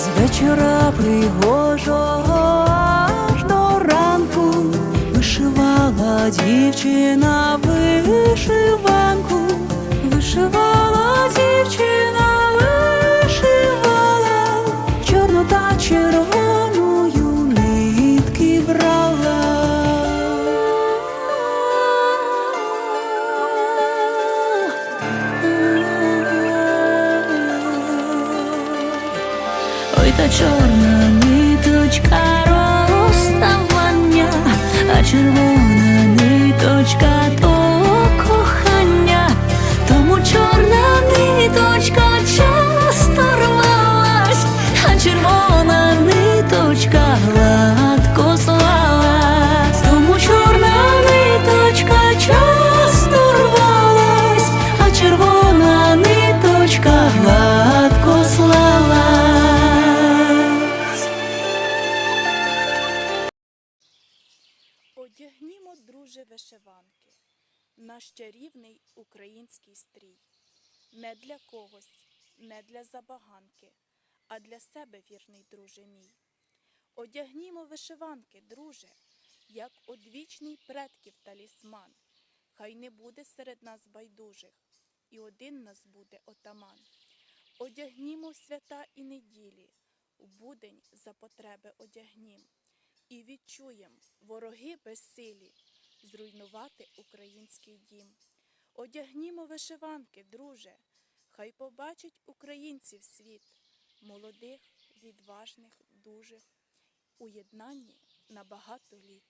з вечора пригожого аж до ранку вишивала дівчина вишиванку, вишивала дівчина, вишивала, чорну та Ой, та чорна ниточка розставання, а червона наш чарівний український стрій. Не для когось, не для забаганки, а для себе вірний, друже мій. Одягнімо вишиванки, друже, як одвічний предків талісман. Хай не буде серед нас байдужих, і один нас буде отаман. Одягнімо свята і неділі, в будень за потреби одягнім і відчуєм вороги безсилі зруйнувати український дім. Одягнімо вишиванки, друже, хай побачить українців світ, молодих, відважних, дужих, у єднанні на багато літ.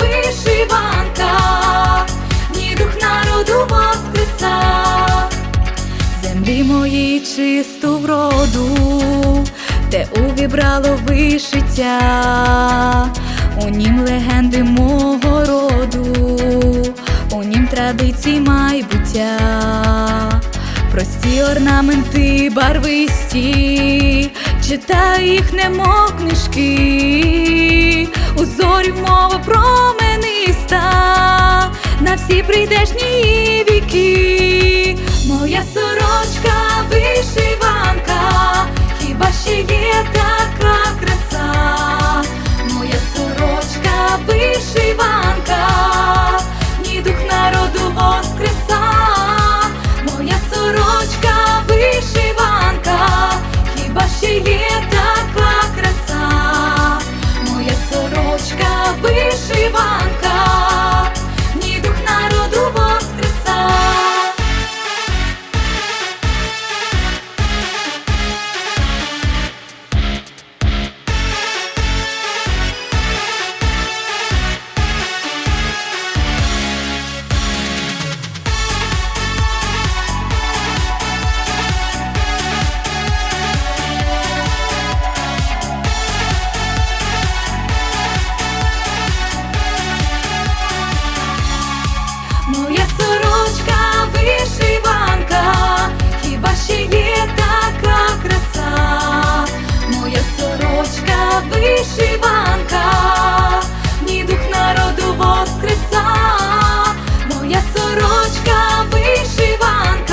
Вишиванка, ні дух народу воскреса, землі моїй чисту вроду, де увібрало вишиття, у нім легенди мого роду, у нім традицій майбуття, прості орнаменти барвисті, читаю їх, немов книжки, про промениста, на всі прийдешні